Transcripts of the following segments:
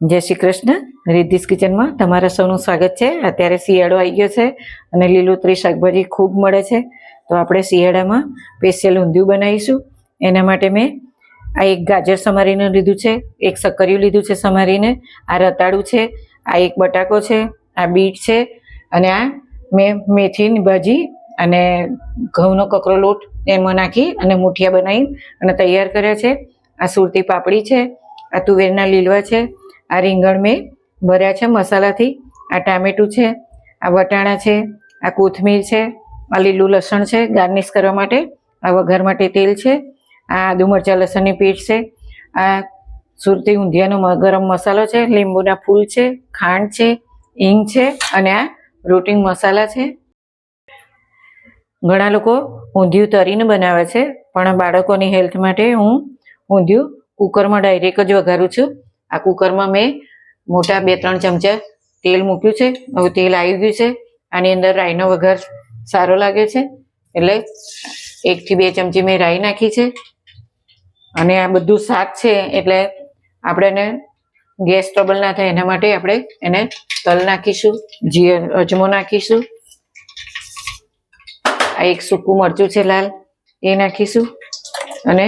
જય શ્રી કૃષ્ણ. રિદ્ધિસ કિચનમાં તમારા સૌનું સ્વાગત છે. અત્યારે શિયાળો આવી ગયો છે અને લીલોતરી શાકભાજી ખૂબ મળે છે. તો આપણે શિયાળામાં સ્પેશિયલ ઊંધિયું બનાવીશું. એના માટે મેં આ એક ગાજર સમારીને લીધું છે, એક સક્કરિયું લીધું છે સમારીને, આ રતાળું છે, આ એક બટાકો છે, આ બીટ છે અને આ મેં મેથીની ભાજી અને ઘઉંનો કકરો લોટ એમાં નાખી અને મુઠિયા બનાવી અને તૈયાર કર્યા છે. આ સુરતી પાપડી છે, આ તુવેરના લીલવા છે આ રીંગણ મેં ભર્યા છે મસાલાથી. આ ટામેટું છે, આ વટાણા છે, આ કોથમીર છે, આ લીલું લસણ છે ગાર્નિશ કરવા માટે. આ વઘાર માટે તેલ છે, આ આદુ મરચાં લસણની પેસ્ટ છે, આ સુરતી ઊંધિયાનો ગરમ મસાલો છે, લીંબુના ફૂલ છે, ખાંડ છે, હિંગ છે અને આ રોટિંગ મસાલા છે. ઘણા લોકો ઊંધિયું તરીને બનાવે છે, પણ બાળકોની હેલ્થ માટે હું ઊંધિયું કુકરમાં ડાયરેક્ટ જ વઘારું છું. આ કુકરમાં મેં મોટા બે ત્રણ ચમચા તેલ મૂક્યું છે. હવે તેલ આવી ગયું છે. આની અંદર રાઈનો વઘાર સારો લાગે છે. એટલે એકથી બે ચમચી મેં રાઈ નાખી છે. અને આ બધું શાક છે એટલે આપણે એને ગેસ ટ્રબલ ના થાય એના માટે આપણે એને તલ નાખીશું જી અજમો નાખીશું. આ એક સૂકું મરચું છે લાલ, એ નાખીશું. અને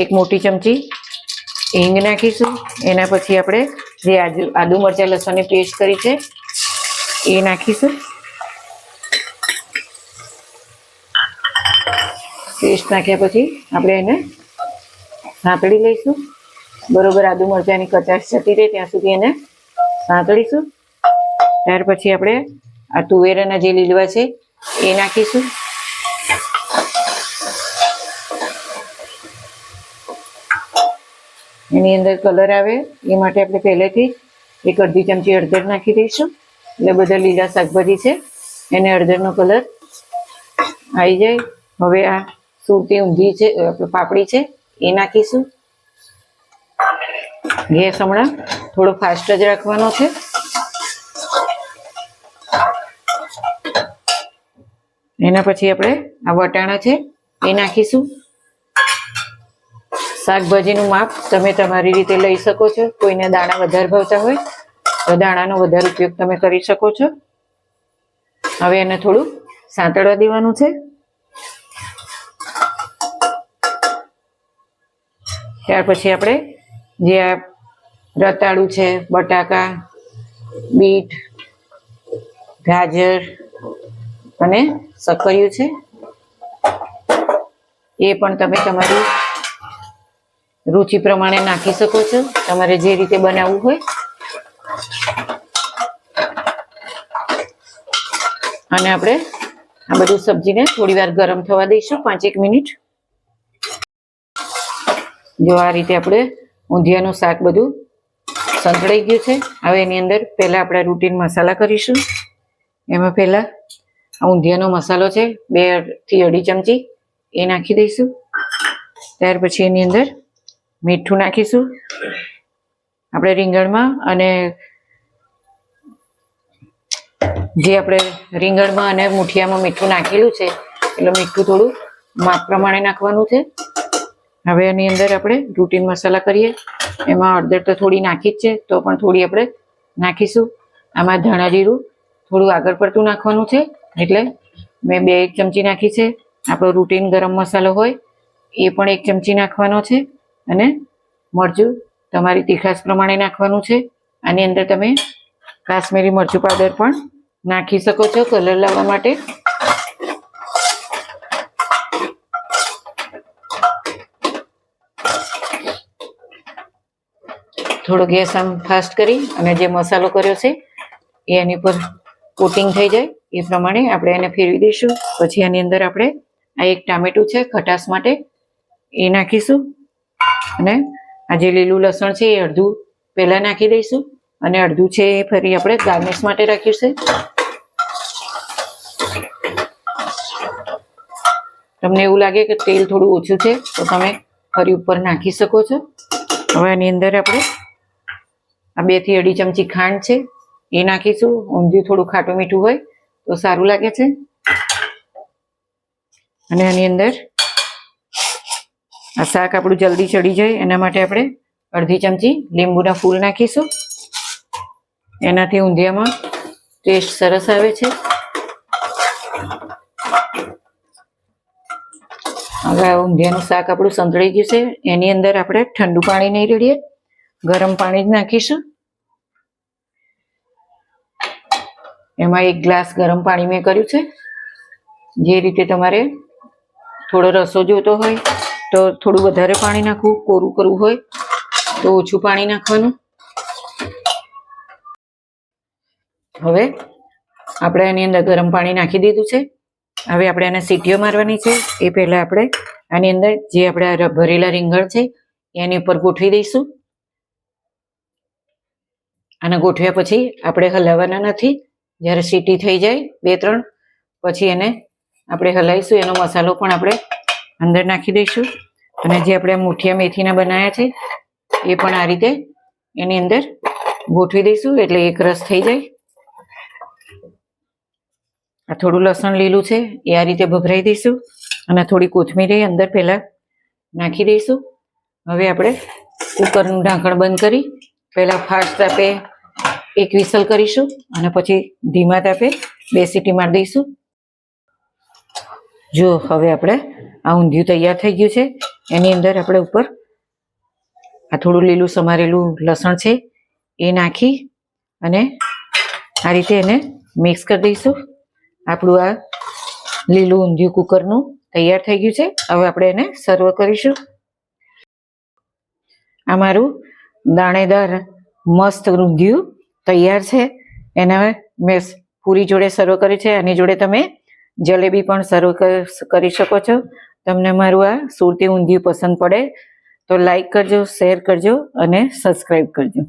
એક મોટી ચમચી હિંગ નાખીશું. એના પછી આપણે જે આજુ આદુ મરચાં, લસણની પેસ્ટ કરી છે, એ નાખીશું. પેસ્ટ નાખ્યા પછી આપણે એને સાંકળી લઈશું. બરોબર આદુ મરચાંની કચાશ જતી રહે ત્યાં સુધી એને સાંકળીશું ત્યાર પછી આપણે આ તુવેરાના જે લીલવા છે, એ નાખીશું. એની અંદર કલર આવે, એ માટે આપણે પહેલેથી જ એક અડધી ચમચી હળદર નાખી દઈશું. એટલે બધા લીલા શાકભાજી છે, એને હળદરનો કલર આવી જાય. હવે આ સુરતી ઊંધી છે પાપડી છે, એ નાખીશું. ગેસ હમણાં થોડો ફાસ્ટ જ રાખવાનો છે. એના પછી આપણે આ વટાણા છે, એ નાખીશું. શાકભાજીનું માપ તમે તમારી રીતે લઈ શકો છો. કોઈને દાણા વધારે ભાવતા હોય તો દાણાનો વધારે ઉપયોગ તમે કરી શકો છો. હવે એને થોડું સાંતળવા દેવાનું છે. ત્યાર પછી આપણે જે આ રતાળું છે, બટાકા, બીટ, ગાજર અને સક્કરિયું છે. એ પણ તમે તમારી રુચિ પ્રમાણે નાખી શકો છો. તમારે જે રીતે બનાવવું હોય. અને આપણે આ બધું સબ્જીને થોડી વાર ગરમ થવા દઈશું, પાંચેક મિનિટ. જો આ રીતે આપણે ઊંધિયાનું શાક બધું સંતળાઈ ગયું છે, હવે એની અંદર પહેલાં આપણે રૂટીન મસાલા કરીશું. એમાં પહેલાં આ ઊંધિયાનો મસાલો છે, બેથી અઢી ચમચી એ નાખી દઈશું. ત્યાર પછી એની અંદર મીઠું નાખીશું. આપણે રીંગણમાં અને જે આપણે રીંગણમાં અને મુઠિયામાં મીઠું નાખેલું છે, એટલે મીઠું થોડું માપ પ્રમાણે નાખવાનું છે. હવે એની અંદર આપણે રૂટીન મસાલા કરીએ. એમાં અડદર તો થોડી નાખી જ છે, તો પણ થોડી આપણે નાખીશું. આમાં ધાણા જીરું થોડું આગળ પડતું નાખવાનું છે, એટલે મેં બે એક ચમચી નાખી છે. આપણો રૂટીન ગરમ મસાલો હોય, એ પણ એક ચમચી નાખવાનો છે. અને મરચું તમારી તીખાસ પ્રમાણે નાખવાનું છે. આની અંદર તમે કાશ્મીરી મરચું પાવડર પણ નાખી શકો છો કલર લાવવા માટે. થોડો ગેસ આમ ફાસ્ટ કરી અને જે મસાલો કર્યો છે, એ એની પર કોટિંગ થઈ જાય. એ પ્રમાણે આપણે એને ફેરવી દઈશું. પછી આની અંદર આપણે આ એક ટામેટું છે ખટાશ માટે, એ નાખીશું. અને આ જે લીલું લસણ છે એ અડધું પહેલાં નાખી દઈશું અને અડધું છે એ ફરી આપણે ગાર્નિશ માટે રાખ્યું છે તમને એવું લાગે કે તેલ થોડું ઓછું છે, તો તમે ફરી ઉપર નાખી શકો છો. હવે આની અંદર આપણે આ બેથી અઢી ચમચી ખાંડ છે, એ નાખીશું. ઊંધિયું થોડું ખાટું મીઠું હોય તો સારું લાગે છે. અને આની અંદર આ શાક આપણું જલ્દી ચડી જાય, એના માટે આપણે અડધી ચમચી લીંબુના ફૂલ નાખીશું. એનાથી ઊંધિયામાં ટેસ્ટ સરસ આવે છે. હવે ઊંધિયાનું શાક આપણું સંતળાઈ ગયું છે. એની અંદર આપણે ઠંડુ પાણી નહીં રેડીએ, ગરમ પાણી જ નાખીશું. એમાં એક ગ્લાસ ગરમ પાણી મેં કર્યું છે. જે રીતે તમારે થોડો રસો જોતો હોય તો થોડું વધારે પાણી નાખવું, કોરું કરવું હોય તો ઓછું પાણી નાખવાનું. હવે આપણે એની અંદર ગરમ પાણી નાખી દીધું છે. હવે આપણે એને સીટીઓ મારવાની છે. એ પહેલા આપણે આની અંદર જે આપણે ભરેલા રીંગણ છે, એની ઉપર ગોઠવી દઈશું. અને ગોઠવ્યા પછી આપણે હલાવવાના નથી. જ્યારે સીટી થઈ જાય બે, ત્રણ, પછી એને આપણે હલાવીશું. એનો મસાલો પણ આપણે અંદર નાખી દઈશું. અને જે આપણે મુઠિયા મેથીના બનાવ્યા છે, એ પણ આ રીતે એની અંદર ગોઠવી દઈશું એટલે એક રસ થઈ જાય. આ થોડું લસણ લીલું છે, એ આ રીતે ભભરાઈ દઈશું. અને થોડી કોથમીર અંદર પહેલાં નાખી દઈશું. હવે આપણે કુકરનું ઢાંકણ બંધ કરી, પહેલાં ફાસ્ટ તાપે એક વિસલ કરીશું અને પછી ધીમા તાપે બે સીટી મારી દઈશું. જો, હવે આપણે આ ઊંધિયું તૈયાર થઈ ગયું છે. એની અંદર આપણે ઉપર આ થોડું લીલું સમારેલું લસણ છે એ નાખી અને આ રીતે એને મિક્સ કરી દઈશું. આપણું આ લીલું ઊંધિયું કુકરનું તૈયાર થઈ ગયું છે. હવે આપણે એને સર્વ કરીશું. આ મારું દાણેદાર મસ્ત ઊંધિયું તૈયાર છે. એને મેં પૂરી જોડે સર્વ કર્યું છે. આની જોડે તમે જલેબી પણ સર્વ કરી શકો છો. તમને મારું આ સુરતી ઊંધિયું પસંદ પડે તો લાઈક કરજો શેર કરજો અને સબસ્ક્રાઈબ કરજો.